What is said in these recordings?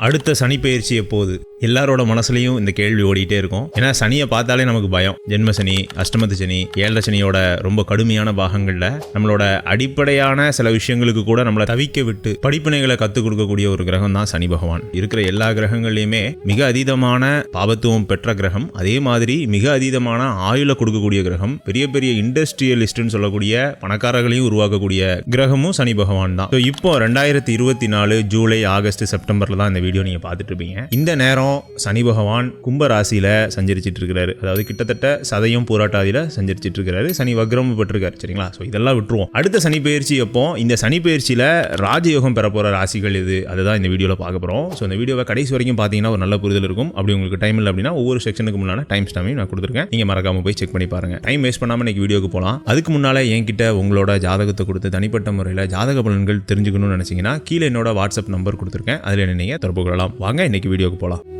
அடுத்த சனிப்பெயர்ச்சி எப்போது எல்லாரோட மனசுலையும் இந்த கேள்வி ஓடிட்டே இருக்கும். ஏன்னா சனியை பார்த்தாலே நமக்கு பயம். ஜென்ம சனி அஷ்டமத்து சனி ஏழரை சனியோட ரொம்ப கடுமையான பாகங்கள்ல நம்மளோட அடிப்படையான சில விஷயங்களுக்கு கூட நம்மளை தவிக்க விட்டு படிப்பினைகளை கற்றுக் கொடுக்கக்கூடிய ஒரு கிரகம் தான் சனி பகவான். இருக்கிற எல்லா கிரகங்கள்லையுமே மிக அதீதமான பாபத்துவம் பெற்ற கிரகம். அதே மாதிரி மிக அதீதமான ஆயுளை கொடுக்கக்கூடிய கிரகம். பெரிய பெரிய இண்டஸ்ட்ரியலிஸ்ட்னு சொல்லக்கூடிய பணக்காரர்களையும் உருவாக்கக்கூடிய கிரகமும் சனி பகவான் தான். இப்போ ரெண்டாயிரத்தி இருபத்தி நாலு ஜூலை ஆகஸ்ட் செப்டம்பர்ல தான் இந்த வீடியோ நீங்க பார்த்துட்டு இருப்பீங்க. இந்த நேரம் சனி பகவான் கும்ப ராசியில் சஞ்சரிச்சிட்டு இருக்கிறாரு அதாவது கிட்டத்தட்ட சதையும் போராட்டாதியில் சஞ்சரிச்சிட்டு இருக்கிறாரு சனி வக்ரம் பட்டிருக்காரு சரிங்களா? ஸோ இதெல்லாம் விட்டுருவோம். அடுத்த சனி பயிற்சி எப்போ? இந்த சனி பயிற்சியில் ராஜயோகம் பெற ராசிகள் இது அதுதான் இந்த வீடியோவில் பார்க்க போகிறோம் ஸோ இந்த வீடியோவை கடைசி வரைக்கும் பார்த்தீங்கன்னா ஒரு நல்ல புரிதல் இருக்கும். அப்படி உங்களுக்கு டைம் இல்லை அப்படின்னா ஒவ்வொரு செக்ஷனுக்கு முன்னால் டைம் ஸ்டாமையும் நான் கொடுத்துருக்கேன். நீங்கள் மறக்காமல் போய் செக் பண்ணி பாருங்கள் டைம் வேஸ்ட் பண்ணாமல் இன்னைக்கு வீடியோக்கு போகலாம் அதுக்கு முன்னால் என்கிட்ட உங்களோட ஜாதகத்தை கொடுத்து தனிப்பட்ட முறையில் ஜாதக பலன்கள் தெரிஞ்சுக்கணும்னு நினச்சிங்கன்னா கீழே என்னோட வாட்ஸ்அப் நம்பர் கொடுத்துருக்கேன். அதில் நீங்கள் தொடர்பு கொள்ளலாம். வாங்க இன்னைக்கு வீடியோக்கு போகலாம்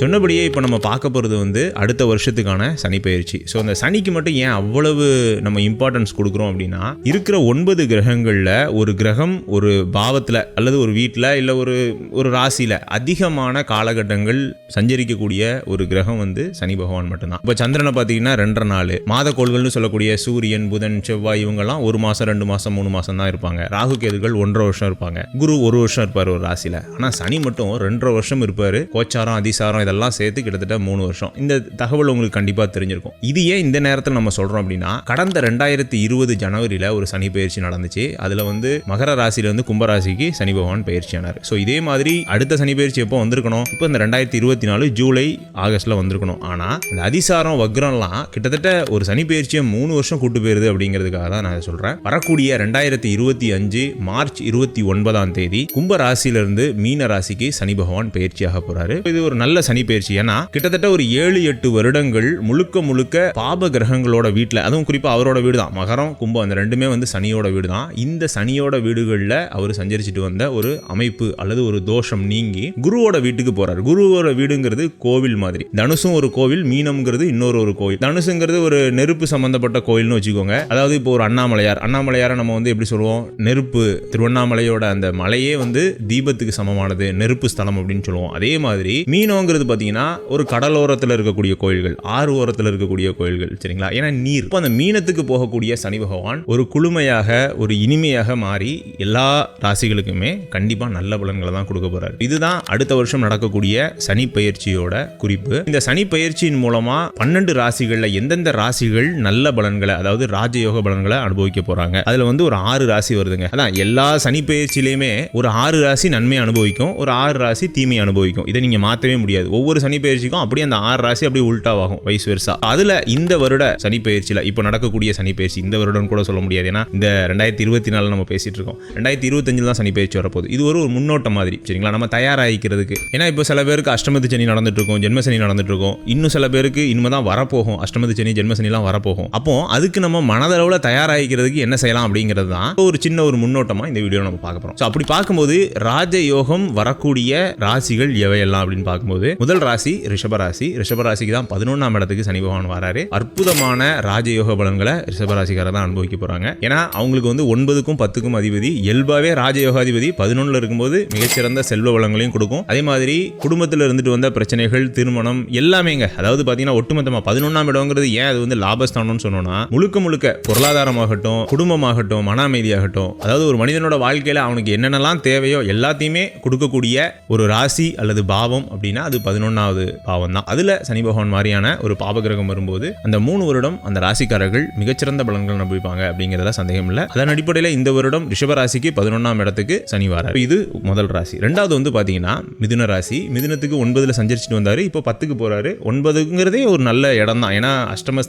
சொன்னபடியே இப்போ நம்ம பார்க்க போகிறது வந்து அடுத்த வருஷத்துக்கான சனி பயிற்சி. ஸோ அந்த சனிக்கு மட்டும் ஏன் அவ்வளவு நம்ம இம்பார்ட்டன்ஸ் கொடுக்குறோம் அப்படின்னா இருக்கிற ஒன்பது கிரகங்களில் ஒரு கிரகம் ஒரு பாவத்தில் அல்லது ஒரு வீட்டில் இல்லை ஒரு ஒரு ராசியில் அதிகமான காலகட்டங்கள் சஞ்சரிக்கக்கூடிய ஒரு கிரகம் வந்து சனி பகவான் மட்டும்தான். இப்போ சந்திரனை பார்த்தீங்கன்னா ரெண்டரை நாள். மாதக்கோள்கள்னு சொல்லக்கூடிய சூரியன் புதன் செவ்வாய் இவங்கெல்லாம் ஒரு மாதம் ரெண்டு மாதம் மூணு மாதம் தான் இருப்பாங்க. ராகு கேதுகள் ஒன்றரை வருஷம் இருப்பாங்க. குரு ஒரு வருஷம் இருப்பார் ஒரு ராசியில் ஆனால் சனி மட்டும் ரெண்டரை வருஷம் இருப்பார். கோச்சாரம் அதிசாரம் இதெல்லாம் சேர்த்து கிட்டத்தட்ட மூணு வருஷம். இந்த தகவல் உங்களுக்கு கண்டிப்பாக தெரிஞ்சிருக்கும். இது ஏன் இந்த நேரத்தில் நம்ம சொல்கிறோம் அப்படின்னா கடந்த ரெண்டாயிரத்தி இருபது ஜனவரியில் ஒரு சனி பயிற்சி நடந்துச்சு. அதில் வந்து மகர ராசியிலேருந்து கும்பராசிக்கு சனி பகவான் பயிற்சி ஆனார். ஸோ இதே மாதிரி அடுத்த சனி பயிற்சி எப்போ வந்திருக்கணும்? இப்போ இந்த ரெண்டாயிரத்தி இருபத்தி நாலு ஜூலை ஆகஸ்ட்டில் வந்திருக்கணும். ஆனால் இந்த அதிசாரம் வக்ரம்லாம் கிட்டத்தட்ட ஒரு சனி பயிற்சியை மூணு வருஷம் கூட்டு போயிருது அப்படிங்கிறதுக்காக தான் நான் சொல்கிறேன் வரக்கூடிய ரெண்டாயிரத்தி இருபத்தி அஞ்சு மார்ச் இருபத்தி ஒன்பதாம் தேதி கும்ப ராசியிலிருந்து மீன ராசிக்கு சனி பகவான் பயிற்சியாக போறாரு. இது ஒரு நல்ல சனி பயிற்சி ஏன்னா கிட்டத்தட்ட ஒரு ஏழு எட்டு வருடங்கள் முழுக்க முழுக்க பாப கிரகங்களோட வீட்டில் அதுவும் குறிப்பாக அவரோட வீடு தான் மகரம் கும்பம் அந்த ரெண்டுமே வந்து சனியோட வீடு தான் இந்த சனியோட வீடுகளில் அவர் சஞ்சரிச்சுட்டு வந்த ஒரு அமைப்பு அல்லது ஒரு தோஷம் நீங்கி குருவோட வீட்டுக்கு போறாரு. குருவோட வீடுங்கிறது கோவில் மாதிரி. தனுசும் ஒரு கோவில் மீனம்ங்கிறது இன்னொரு ஒரு கோவில். தனுசுங்கிறது ஒரு நெருப்பு சம்பந்தப்பட்ட கோயில்னு வச்சுக்கோங்க. அதாவது இப்போ ஒரு அண்ணாமலையார். அண்ணாமலையாரை நம்ம வந்து எப்படி சொல்லுவோம்? நெருப்பு. திருவண்ணாமலையோட அந்த மலையே வந்து தீபத்துக்கு சமமானது. நெருப்பு ஸ்தலம் அப்படின்னு சொல்லுவோம். அதே மாதிரி மீனோங்கிறது பார்த்தீங்கன்னா ஒரு கடலோரத்தில் இருக்கக்கூடிய கோயில்கள் ஆறு ஓரத்தில் இருக்கக்கூடிய கோயில்கள் சரிங்களா? ஏன்னா நீர். இப்போ அந்த மீனத்துக்கு போகக்கூடிய சனி பகவான் ஒரு குளுமையாக ஒரு இனிமையாக மாறி எல்லா ராசிகளுக்குமே கண்டிப்பாக நல்ல பலன்களை தான் கொடுக்க போறாரு. இதுதான் அடுத்த வருஷம் நடக்கக்கூடிய சனி பயிற்சியோட குறிப்பு. இந்த சனி பயிற்சியின் மூலமா பன்னெண்டு ராசிகளில் எந்தெந்த ராசிகள் நல்ல பலன்களை அதாவது ராஜயோக பலன்களை அனுபவிக்க போறாங்க? அதுல வந்து ஒரு ஆறு ராசி வருதுங்க. அதான் எல்லா சனி பயிற்சியிலையுமே ஒரு ஆறு ராசி நன்மை அனுபவிக்கும் ஒரு ஆறு ராசி தீமை அனுபவிக்கும். இதை நீங்க மாற்றவே முடியாது. ஒவ்வொரு சனி பயிற்சிக்கும் அப்படியே அந்த ஆறு ராசி அப்படியே உல்டாவாகும் வயசு வருஷா அதுல இந்த வருட சனி பயிற்சியில இப்போ நடக்கக்கூடிய சனி பயிற்சி இந்த வருடம் கூட சொல்ல முடியாது. ஏன்னா இந்த ரெண்டாயிரத்தி இருபத்தி நாலு நம்ம பேசிட்டு இருக்கோம். ரெண்டாயிரத்தி இருபத்தஞ்சில் தான் சனி பயிற்சி வரப்போகுது. இது ஒரு ஒரு முன்னோட்டம் மாதிரி சரிங்களா? நம்ம தயாராகிக்கிறதுக்கு. ஏன்னா இப்போ சில பேருக்கு அஷ்டமத்து சனி நடந்துட்டு இருக்கும் ஜென்ம சனி நடந்துட்டு இருக்கும். இன்னும் சில பேருக்கு இனிமே தான் வரப்போகும். அஷ்டமத்து சனி ஜென்ம சனிலாம் வரப்போகும். அப்போ அதுக்கு நம்ம மனதளவில் தயாராகிக்கிறதுக்கு என்ன செய்யலாம் அப்படிங்கிறது தான் ஒரு சின்ன ஒரு முன்னோட்டமா இந்த வீடியோ நம்ம பார்க்க போறோம். ஸோ அப்படி பார்க்கும்போது ராஜயோகம் வரக்கூடிய ராசிகள் எவையெல்லாம் அப்படின்னு பார்க்கும்போது முதல் ராசி ரிஷபராசி ரிஷபராசிக்கு தான் பதினொன்றாம் இடத்துக்கு சனி பகவான் வராரு. அற்புதமான ராஜயோக பலன்களை ரிஷபராசிக்காரர் தான் அனுபவிக்க போறாங்க. ஏன்னா அவங்களுக்கு வந்து ஒன்பதுக்கும் பத்துக்கும் அதிபதி இயல்பாவே ராஜயோகாதிபதி பதினொன்னுல இருக்கும்போது மிகச்சிறந்த செல்வ வளங்களையும் கொடுக்கும். அதே மாதிரி குடும்பத்தில் இருந்துட்டு வந்த பிரச்சனைகள் திருமணம் எல்லாமேங்க. அதாவது பார்த்தீங்கன்னா ஒட்டுமொத்தமாக பதினொன்றாம் இடங்கிறது ஏன் அது வந்து லாபஸ்தானம்னு சொன்னோம்னா முழுக்க முழுக்க பொருளாதாரமாகட்டும் குடும்பமாகட்டும் மன அமைதியாகட்டும் அதாவது ஒரு மனிதனோட வாழ்க்கையில் அவனுக்கு என்னென்னலாம் தேவையோ எல்லாத்தையுமே கொடுக்கக்கூடிய ஒரு ராசி அல்லது பாவம் அப்படின்னா அது பதினொன்றாவது பாவம் தான் அதில் சனி பகவான் மாதிரியான ஒரு பாபகிரகம் வரும்போது அந்த மூணு வருடம் அந்த ராசிக்காரர்கள் மிகச்சிறந்த பலன்கள் அனுபவிப்பாங்க அப்படிங்கிறதுல சந்தேகம் இல்லை. அதன் அடிப்படையில் இந்த வருடம் ரிஷப ராசிக்கு பதினொன்றாம் இடத்துக்கு சனி வாரார். இது முதல் ராசி. ரெண்டாவது வந்து பார்த்தீங்கன்னா மிதுன ராசி. மிதுனத்துக்கு ஒன்பதில் சஞ்சரிச்சுட்டு வந்தார். இப்போ பத்துக்கு போகிறாரு ஒன்பதுங்கிறதே ஒரு நல்ல இடம் தான் ஏன்னா அஷ்டம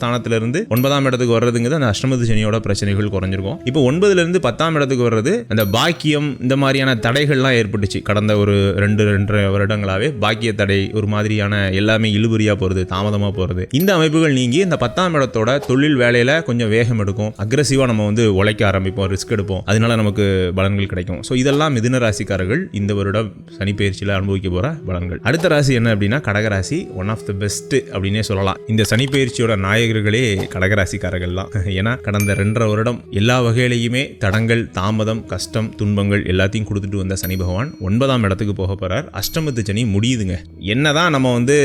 ஒன்பதாம் இடத்துக்கு வர்றதுங்கிறது அந்த அஷ்டமத்து சனியோட பிரச்சனைகள் குறைஞ்சிருக்கும். இப்போ ஒன்பதுலேருந்து பத்தாம் இடத்துக்கு வர்றது அந்த பாக்கியம் இந்த மாதிரியான தடைகள்லாம் ஏற்பட்டுச்சு. கடந்த ஒரு ரெண்டு ரெண்டரை வருடங்களாகவே பாக்கிய தடை ஒரு மாதிரியான எல்லாமே இழுபறியாக போகிறது தாமதமாக போகிறது இந்த அமைப்புகள் நீங்கி இந்த பத்தாம் இடத்தோட தொழில் வேலையில் கொஞ்சம் வேகம் எடுக்கும். அக்ரஸிவாக நம்ம வந்து உழைக்க ஆரம்பிப்போம் ரிஸ்க் எடுப்போம். அதனால நமக்கு பலன்கள் கிடைக்கும். ஸோ இதெல்லாம் மிதுன ராசிக்காரர்கள் இந்த வருடம் சனிப்பெயர்ச்சியில் அனுபவிக்க போகிற பலன்கள். அடுத்த ராசி என்ன அப்படின்னா கடகராசி ஒன் ஆஃப் த பெஸ்ட் அப்படின்னே சொல்லலாம். இந்த சனிப்பயிற்சியோட நாயகர்களே கடகராசிக்காரர்கள் தான். ஏன்னா கடந்த ரெண்டரை வருடம் எல்லா வகையிலையுமே தடங்கள் தாமதம் கஷ்டம் துன்பங்கள் எல்லாத்தையும் கொடுத்துட்டு வந்த சனி பகவான் ஒன்பதாம் இடத்துக்கு போக போகிறார் அஷ்டமத்து சனி முடியுதுங்க. என்ன என்ன தான் நம்ம வந்து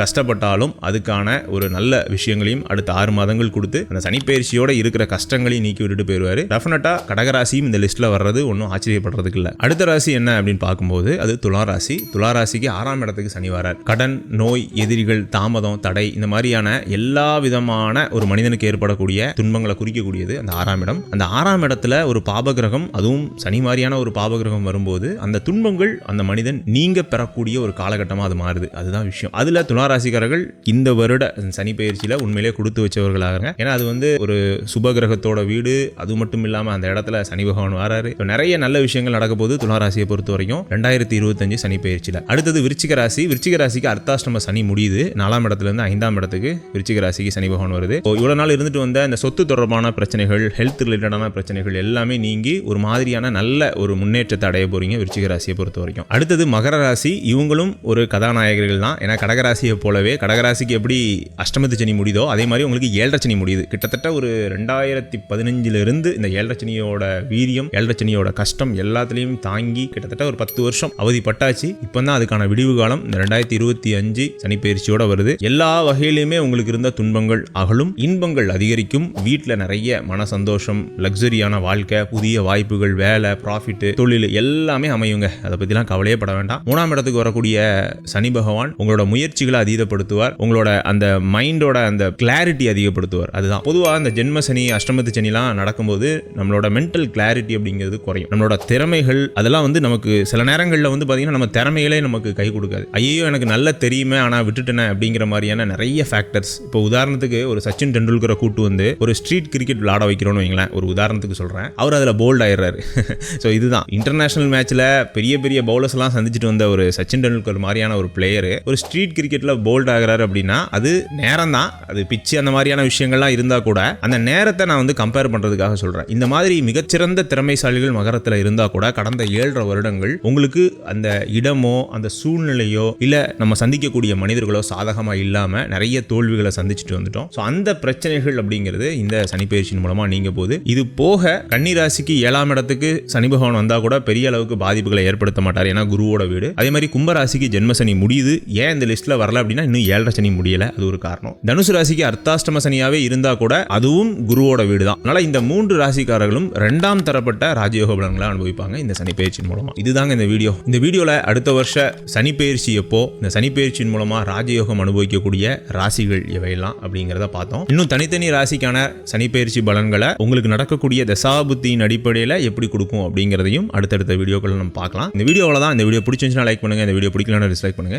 கஷ்டப்பட்டாலும் அதுக்கான ஒரு நல்ல விஷயங்களையும் அடுத்த ஆறு மாதங்கள் கொடுத்து அந்த சனிப்பயிற்சியோட இருக்கிற கஷ்டங்களையும் நீக்கி விட்டுட்டு போயிடுவாரு டெஃபினட்டா கடகராசியும் இந்த லிஸ்ட்ல வர்றது ஒன்றும் ஆச்சரியப்படுறதுக்கு இல்லை. அடுத்த ராசி என்ன அப்படின்னு பார்க்கும்போது அது துலா ராசி. துலா ராசிக்கு ஆறாம் இடத்துக்கு சனி வரார். கடன் நோய் எதிரிகள் தாமதம் தடை இந்த மாதிரியான எல்லா விதமான ஒரு மனிதனுக்கு ஏற்படக்கூடிய துன்பங்களை குறிக்கக்கூடியது அந்த ஆறாம் இடம். அந்த ஆறாம் இடத்துல ஒரு பாபகிரகம் அதுவும் சனி மாதிரியான ஒரு பாபகிரகம் வரும்போது அந்த துன்பங்கள் அந்த மனிதன் நீங்க பெறக்கூடிய ஒரு காலகட்டமாக அது மாறுது. அதுதான் விஷயம். அதில் துளாராசிக்காரர்கள் இந்த வருட சனி பயிற்சியில உண்மையிலே கொடுத்து வச்சவர்களாக ஏன்னா அது வந்து ஒரு சுபகிரகத்தோட வீடு அது மட்டும் இல்லாம அந்த இடத்துல சனி பகவான் வராரு. நிறைய நல்ல விஷயங்கள் நடக்க போது துளாராசியை பொறுத்த வரைக்கும். ரெண்டாயிரத்தி இருபத்தஞ்சு சனி பயிற்சியில். அடுத்தது விருச்சிக ராசி. விருச்சிக ராசிக்கு அர்த்தாஷ்டம சனி முடியுது. நாலாம் இடத்துல இருந்து ஐந்தாம் இடத்துக்கு விருச்சிக ராசிக்கு சனி பகவான் வருது. இவ்வளோ இவ்வளவு நாள் இருந்துட்டு வந்த இந்த சொத்து தொடர்பான பிரச்சனைகள் ஹெல்த் ரிலேட்டடான பிரச்சனைகள் எல்லாமே நீங்கி ஒரு மாதிரியான நல்ல ஒரு முன்னேற்றத்தை அடைய போறீங்க விருச்சிக ராசியை பொறுத்த வரைக்கும். அடுத்தது மகர ராசி. இவங்களும் ஒரு கதாநாயகர்கள் தான் ஏன்னா கடகராசியை போலவே கடகராசிக்கு எப்படி அஷ்டமத்து சனி முடியுதோ அதே மாதிரி உங்களுக்கு ஏழரை சனி முடியுது. கிட்டத்தட்ட ஒரு ரெண்டாயிரத்தி பதினஞ்சிலிருந்து இந்த ஏழரை சனியோட வீரியம் ஏழரை சனியோட கஷ்டம் எல்லாத்துலேயும் தாங்கி கிட்டத்தட்ட ஒரு பத்து வருஷம் அவதிப்பட்டாச்சு இப்போ தான் அதுக்கான விடிவு காலம். இந்த ரெண்டாயிரத்தி இருபத்தி அஞ்சு சனிப்பயிற்சியோட வருது. எல்லா வகையிலுமே உங்களுக்கு இருந்த துன்பங்கள் அகலும். இன்பங்கள் அதிகரிக்கும். வீட்டில் நிறைய மன சந்தோஷம் லக்ஸரியான வாழ்க்கை புதிய வாய்ப்புகள் வேலை ப்ராஃபிட்டு தொழில் எல்லாமே அமையுங்க. அதை பற்றிலாம் கவலையே பட வேண்டாம். மூணாம் இடத்துக்கு வரக்கூடிய சனி பகவான் பகவான் உங்களோட முயற்சிகளை அதீதப்படுத்துவார். உங்களோட அந்த மைண்டோட அந்த கிளாரிட்டி அதிகப்படுத்துவார். அதுதான். பொதுவாக அந்த ஜென்ம சனி அஷ்டமத்து சனிலாம் நடக்கும்போது நம்மளோட மென்டல் கிளாரிட்டி அப்படிங்கிறது குறையும். நம்மளோட திறமைகள் அதெல்லாம் வந்து நமக்கு சில நேரங்களில் வந்து பார்த்தீங்கன்னா நம்ம திறமைகளே நமக்கு கை கொடுக்காது. ஐயோ எனக்கு நல்ல தெரியுமே ஆனால் விட்டுட்டேனே அப்படிங்கிற மாதிரியான நிறைய ஃபேக்டர்ஸ் இப்போ உதாரணத்துக்கு ஒரு சச்சின் டெண்டுல்கரை கூட்டு வந்து ஒரு ஸ்ட்ரீட் கிரிக்கெட் விளாட வைக்கிறோன்னு வைங்களேன். ஒரு உதாரணத்துக்கு சொல்கிறேன் அவர் அதில் போல்ட் ஆயிடுறாரு. ஸோ இதுதான். இன்டர்நேஷனல் மேட்ச்சில் பெரிய பெரிய பவுலர்ஸ்லாம் சந்திச்சுட்டு வந்த ஒரு சச்சின் டெண்டுல்கர் மாதிரியான ஒரு பிளேயர் ஒரு ஸ்ட்ரீட் கிரிக்கெட்டில் போல்ட் ஆகிறாரு அப்படின்னா அது நேரம் தான் அது பிச்சு அந்த மாதிரியான விஷயங்கள்லாம் இருந்தால் கூட அந்த நேரத்தை நான் வந்து கம்பேர் பண்ணுறதுக்காக சொல்கிறேன் இந்த மாதிரி மிகச்சிறந்த திறமைசாலிகள் மகரத்தில் இருந்தால் கூட கடந்த ஏழரை வருடங்கள் உங்களுக்கு அந்த இடமோ அந்த சூழ்நிலையோ இல்லை நம்ம சந்திக்கக்கூடிய மனிதர்களோ சாதகமாக இல்லாமல் நிறைய தோல்விகளை சந்திச்சுட்டு வந்துட்டோம். ஸோ அந்த பிரச்சனைகள் அப்படிங்கிறது இந்த சனிப்பயிற்சியின் மூலமாக நீங்க போகுது. இது போக கன்னிராசிக்கு ஏழாம் இடத்துக்கு சனி பகவான் வந்தால் கூட பெரிய அளவுக்கு பாதிப்புகளை ஏற்படுத்த மாட்டார். ஏன்னா குருவோட வீடு. அதே மாதிரி கும்பராசிக்கு ஜென்மசனி முடியுது முடியுது ஏன் இந்த லிஸ்ட்டில் வரல அப்படின்னா இன்னும் ஏழரை சனி முடியல. அது ஒரு காரணம். தனுசு ராசிக்கு அர்த்தாஷ்டம சனியாவே இருந்தா கூட அதுவும் குருவோட வீடு தான் அதனால இந்த மூன்று ராசிக்காரர்களும் ரெண்டாம் தரப்பட்ட ராஜயோக பலன்களை அனுபவிப்பாங்க இந்த சனி பயிற்சியின் மூலமா. இதுதாங்க இந்த வீடியோ. இந்த வீடியோல அடுத்த வருஷ சனி பயிற்சி எப்போ இந்த சனி பயிற்சியின் மூலமா ராஜயோகம் அனுபவிக்கக்கூடிய ராசிகள் எவையெல்லாம் அப்படிங்கிறத பார்த்தோம். இன்னும் தனித்தனி ராசிக்கான சனி பயிற்சி பலன்களை உங்களுக்கு நடக்கக்கூடிய தசாபுத்தியின் அடிப்படையில் எப்படி கொடுக்கும் அப்படிங்கிறதையும் அடுத்தடுத்த வீடியோக்கள் நம்ம பார்க்கலாம். இந்த வீடியோவில் தான் இந்த வீடியோ பிடிச்சிருந்துச்சுன்னா லைக் பண்ணுங்க. இந்த வீடியோ பிடிக்கலன்னா டிஸ்லைக் பண்ணுங்க.